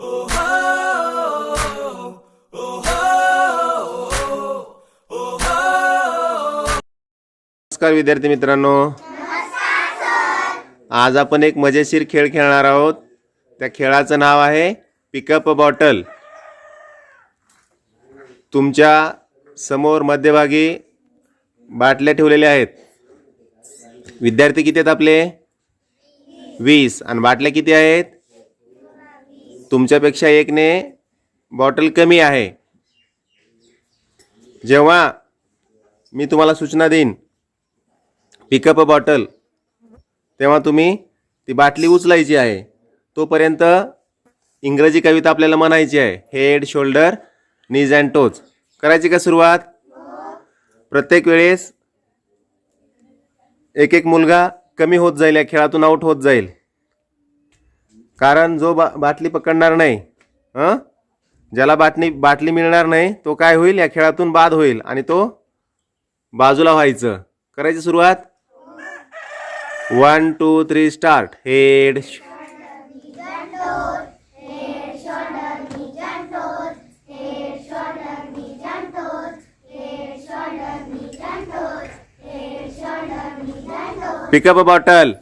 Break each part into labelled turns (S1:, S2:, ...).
S1: नमस्कार विद्यार्थी मित्रांनो. आज आपण एक मजेशीर खेळ खेळणार आहोत. त्या खेळाचं नाव आहे पिकअप बॉटल तुमच्यासमोर मध्यभागी बाटल्या ठेवलेल्या आहेत. विद्यार्थी किती आहेत आपले? वीस. आणि बाटल्या किती आहेत? तुमच्यापेक्षा एकने बॉटल कमी आहे. जेव्हा मी तुम्हाला सूचना देईन पिकअप बॉटल तेव्हा तुम्ही ती बाटली उचलायची आहे. तोपर्यंत इंग्रजी कविता आपल्याला म्हणायची आहे head shoulder knees and toes करायची का सुरुवात? प्रत्येक वेळेस एक एक मुलगा कमी होत जाईल या खेळातून आऊट होत जाईल. कारण जो बा बाटली पकडणार नाही हं? ज्याला बाटली बाटली मिळणार नाही तो काय होईल? या खेळातून बाद होईल आणि तो बाजूला व्हायचं. करायची सुरुवात? One two three start head pick up a bottle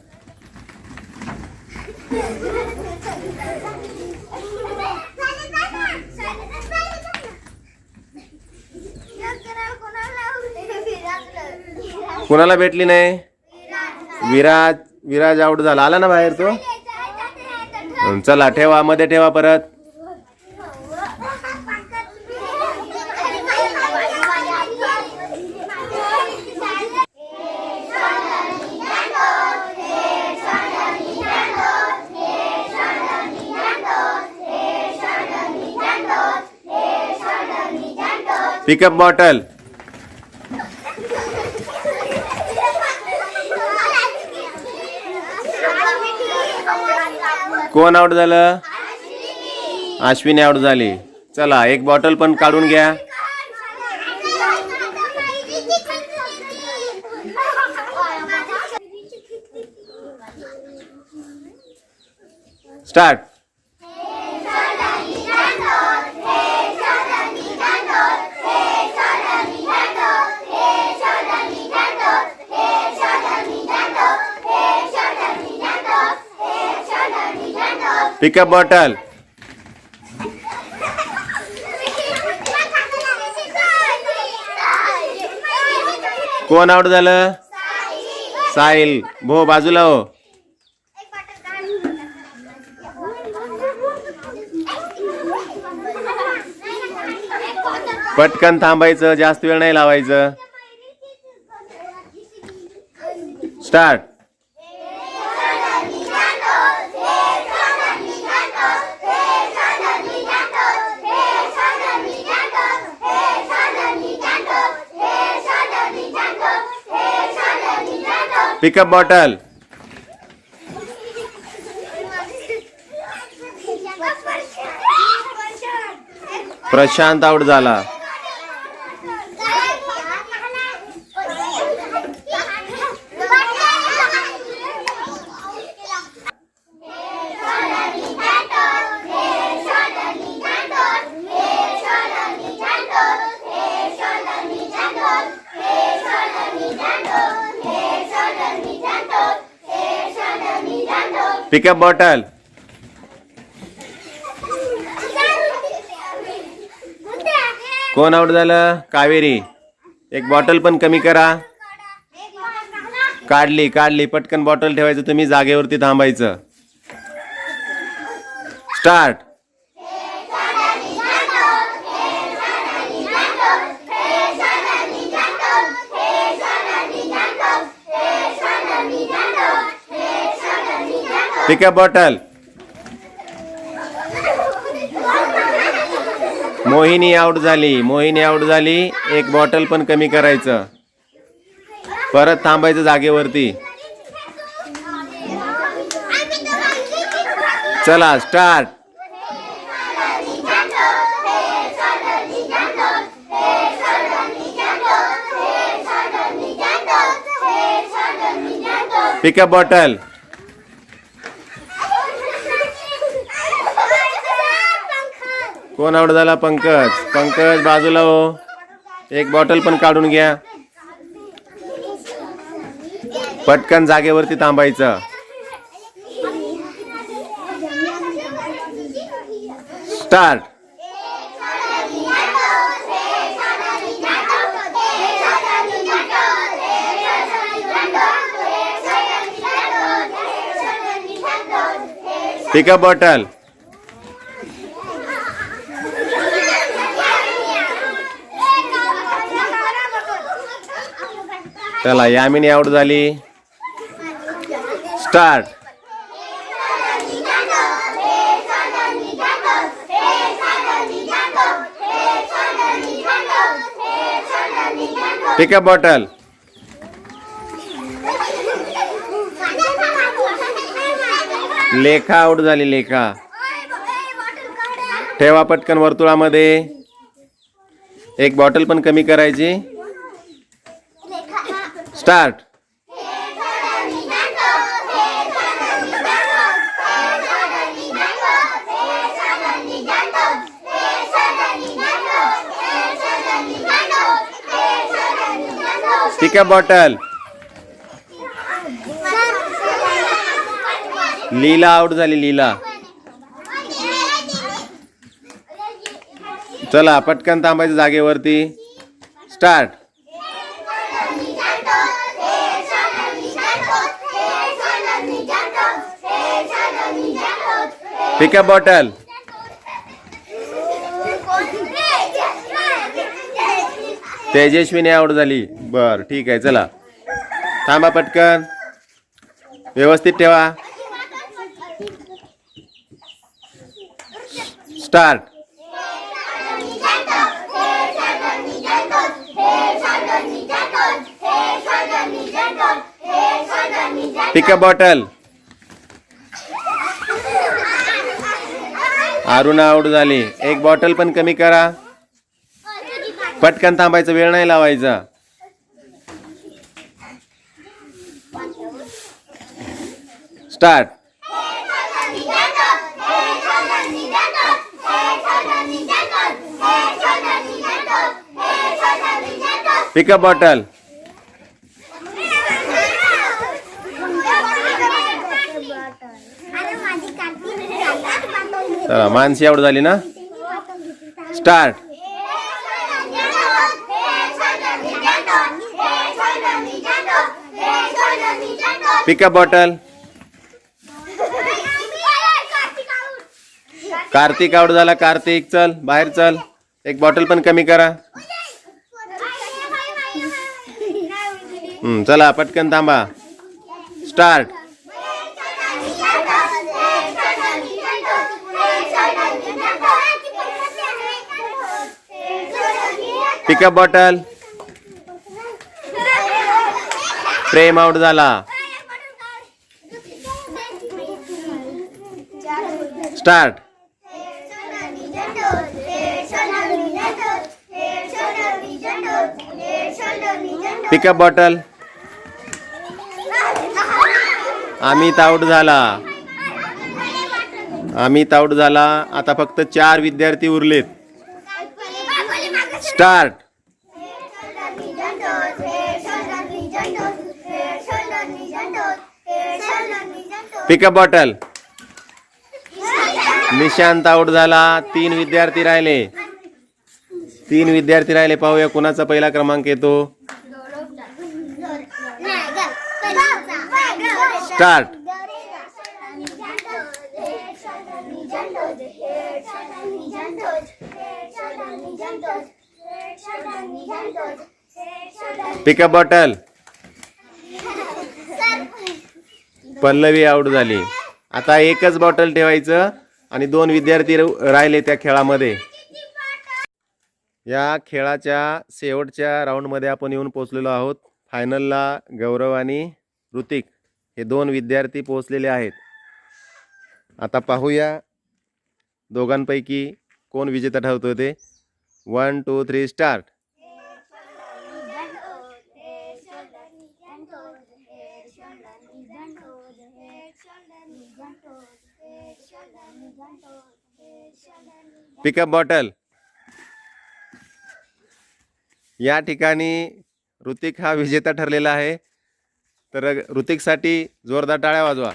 S1: कोणाला भेटली नाही? विराज विराज आऊट झाला. आला ना बाहेर तो? चला ठेवा मध्ये ठेवा परत. पिकअप बॉटल कोण आऊट झालं? अश्विनी आऊट झाली. चला एक बॉटल पण काढून घ्या. स्टार्ट पिकअप बॉटल कोण आउट झालं? साहिल. भो बाजूला हो. पटकन थांबायचं जास्त वेळ नाही लावायचं. Start pick up bottle Prashant out झाला. Pick up bottle. कोण आउट झालं? कावेरी. एक बॉटल पण कमी करा. काढली काढली. पटकन बॉटल ठेवायचं तुम्ही जागेवरती थांबायचं. Start pick up bottle Mohini out झाली. मोहिनी आऊट झाली. एक बॉटल पण कमी करायचं. परत थांबायचं जागेवरती. चला स्टार्ट पिकअप बॉटल कोण आउट झाला पंकज. पंकज बाजूला हो. एक बॉटल पण काढून घ्या. पटकन जागेवरती थांबायचं. स्टार्ट पिकअप बॉटल चला यामिनी आउट झाली. Start pick up bottle Lekha out झाली लेखा ठेवा पटकन वर्तुळामध्ये. एक बॉटल पण कमी करायची. Start pick up bottle Leela out झाली लीला चला पटकन थांबायचं जागेवरती. स्टार्ट पिकअप बॉटल तेजस्वीने आवड झाली. बर ठीक आहे चला. थांबा पटकन. व्यवस्थित ठेवा. Start pick up bottle Aruna out झाली. एक बॉटल पण कमी करा. पटकन थांबायचं वेळ नाही लावायचा. स्टार्ट पिकअप बॉटल चला मानसी आउट झाली ना? Start pick up bottle Kartik out झाला कार्तिक चल बाहेर चल. एक बॉटल पण कमी करा. चला पटकन थांबा. Start pick up bottle Prem out झाला. Start pick up bottle Amit out झाला. अमित आउट झाला. आता फक्त चार विद्यार्थी उरलेत. Start. Pick up bottle Nishant out झाला. तीन विद्यार्थी राहिले. तीन विद्यार्थी राहिले. पाहूया कुणाचा पहिला क्रमांक येतो. Start pick up bottle Pallavi out झाली. आता एकच बॉटल ठेवायचं आणि दोन विद्यार्थी राहिले त्या खेळामध्ये. या खेळाच्या शेवटच्या राऊंडमध्ये आपण येऊन पोचलेलो आहोत. फायनलला गौरव आणि ऋतिक हे दोन विद्यार्थी पोचलेले आहेत. आता पाहूया दोघांपैकी कोण विजेता ठरतो ते. One two three start
S2: pick up bottle या ठिकाणी ऋतिक हा विजेता ठरलेला आहे. तर ऋतिकसाठी जोरदार टाळ्या वाजवा.